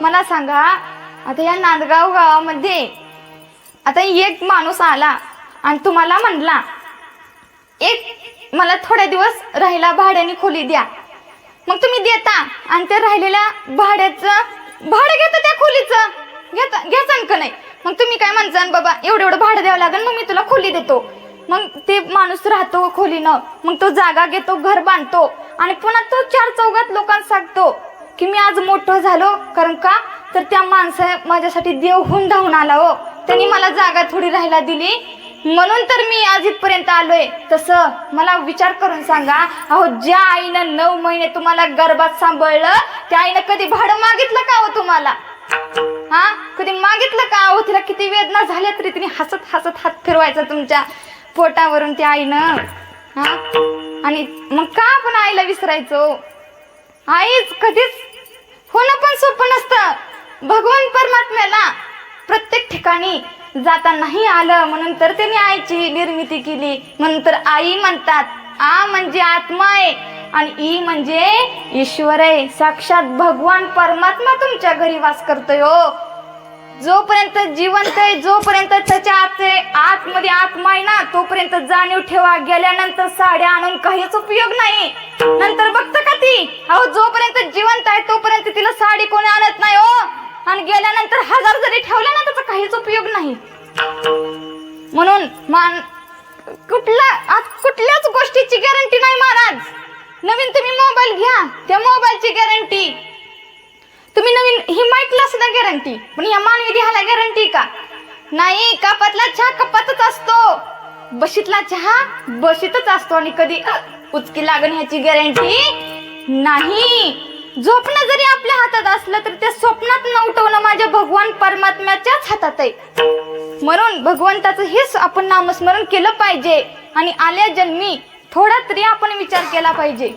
मला सांगा आता या नांदगाव गावामध्ये आता एक माणूस आला आणि तुम्हाला म्हणला एक मला थोडे दिवस राहिला भाड्याने खोली द्या. मग तुम्ही देता आणि त्या राहिलेल्या भाड्याचं भाडं घेतो त्या खोलीचं. घेता घ्याचान का नाही? मग तुम्ही काय म्हणसान बाबा एवढं एवढं भाडं द्यावं लागेल मग मी तुला खोली देतो. मग ते माणूस राहतो खोलीनं मग तो जागा घेतो घर बांधतो आणि पुन्हा तो चार चौघात लोकांना सांगतो की मी आज मोठं झालो कारण का? तर त्या माणसा माझ्यासाठी देव होऊन धावून आला हो. त्यांनी मला जागा थोडी राहायला दिली. म्हणून तर मी आज इथपर्यंत आलोय. तसं मला विचार करून सांगा अहो ज्या आईनं नऊ महिने तुम्हाला गर्भात सांभाळलं त्या आईनं कधी भाडं मागितलं का हो तुम्हाला? हा? कधी मागितलं का? अहो तिला किती वेदना झाल्या तरी तिने हसत हसत हात फिरवायचा तुमच्या पोटावरून त्या आईनं. हा? आणि मग का आपण आईला विसरायचो? आईच कधीच होणं पण सोपं नसतं. भगवान परमात्म्याला प्रत्येक ठिकाणी जाता नाही आलं म्हणून तर त्यांनी आईची निर्मिती केली. म्हणून तर आई म्हणतात आ म्हणजे आत्मा आहे आणि ई म्हणजे ईश्वर आहे. साक्षात भगवान परमात्मा तुमच्या घरी वास करतोय हो. जोपर्यंत जिवंत आहे जोपर्यंत त्याच्या आत आतमध्ये आत्मा आहे ना तोपर्यंत जाणीव ठेवा. गेल्यानंतर साड्या आणून काहीच उपयोग नाही. नंतर बघत का ती अहो जोपर्यंत जिवंत आहे तोपर्यंत तिला साडी कोणी आणत नाही हो. आणि गेल्यानंतर हजार जरी ठेवल्या ना त्याचा काहीच उपयोग नाही. म्हणून मान कुठला आज कुठल्याच गोष्टीची गॅरंटी नाही महाराज. नवीन तुम्ही मोबाईल घ्या. त्या मोबाईलची गॅरंटी तुम्ही नवीन ही माईकला सुद्धा गॅरंटी पण या मानवी देहाला गॅरंटी का? नाही कपातला चहा कपातच असतो. बशीतला चहा बशीतच असतो. आणि कधी उचकी लागण ह्याची गॅरंटी नाही. झोपणं जरी आपल्या हातात असलं तर त्या स्वप्नात न उठवणं माझ्या भगवान परमात्म्याच्याच हातात आहे. म्हणून भगवंताचं हेच आपण नामस्मरण केलं पाहिजे आणि आल्या जन्मी थोडा तरी आपण विचार केला पाहिजे.